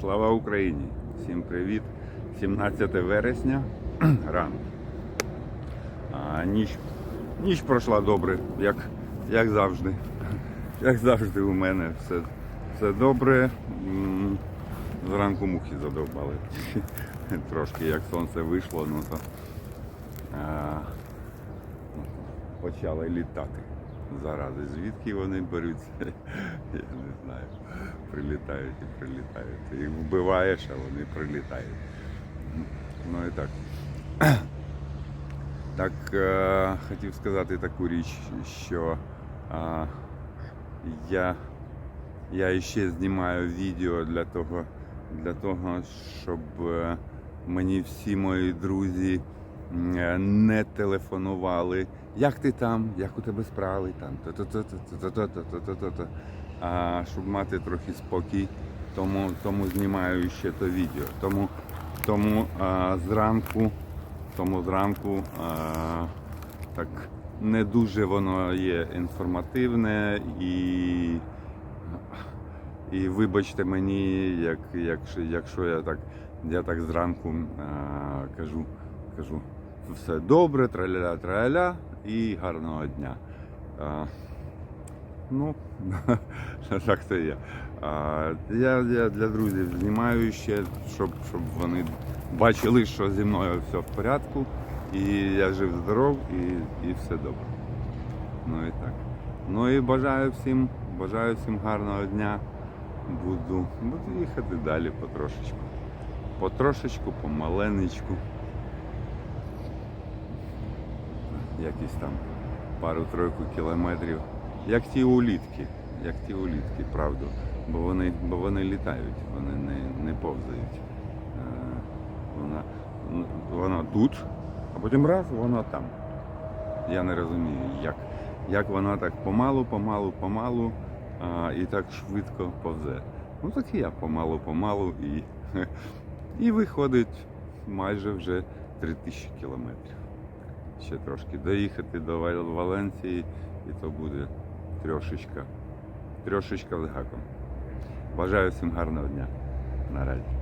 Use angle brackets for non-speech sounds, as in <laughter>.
Слава Україні! Всім привіт! 17 вересня <clears throat> ранок. А, ніч, ніч пройшла добре, як, як завжди. <clears throat> Як завжди у мене все, все добре. Зранку мухи задовбали. <laughs> Трошки як сонце вийшло, ну то а, почали літати. Зарази, звідки вони беруться, <laughs> я не знаю. Прилітають і прилітають. Їх вбиваєш, а вони прилітають. Ну і так. <clears throat> Так, е, хотів сказати таку річ, що е, я, я ще знімаю відео для того, для того, щоб е, мені всі мої друзі е, не телефонували. Як ти там? Як у тебе справи? Там то-то-то-то-то-то-то-то-то-то. А щоб мати трохи спокій, тому, тому знімаю ще то відео. Тому, тому а, зранку, тому зранку а, так не дуже воно є інформативне і, і вибачте мені, як, якщо, якщо я так, я так зранку а, кажу, кажу все добре, траля траля і гарного дня. А, ну, <laughs> так то є. А, я, я для друзів знімаю ще, щоб, щоб вони бачили, що зі мною все в порядку, і я жив здоров, і, і все добре. Ну і так. Ну і бажаю всім, бажаю всім гарного дня. Буду, буду їхати далі потрошечку. Потрошечку, помаленечку. Якісь там пару-тройку кілометрів. Як ті улітки, як ті улітки, правду. Бо вони, бо вони літають, вони не, не повзають. Е, Вона, вона тут, а потім раз вона там. Я не розумію, як. Як вона так помалу, помалу, помалу а, і так швидко повзе. Ну так і я помалу, помалу і, <laughs> і виходить майже вже 3000 кілометрів. Ще трошки доїхати до Валенції, і то буде трьошечка. Трьошечка легаком. Бажаю всім гарного дня. Наразі.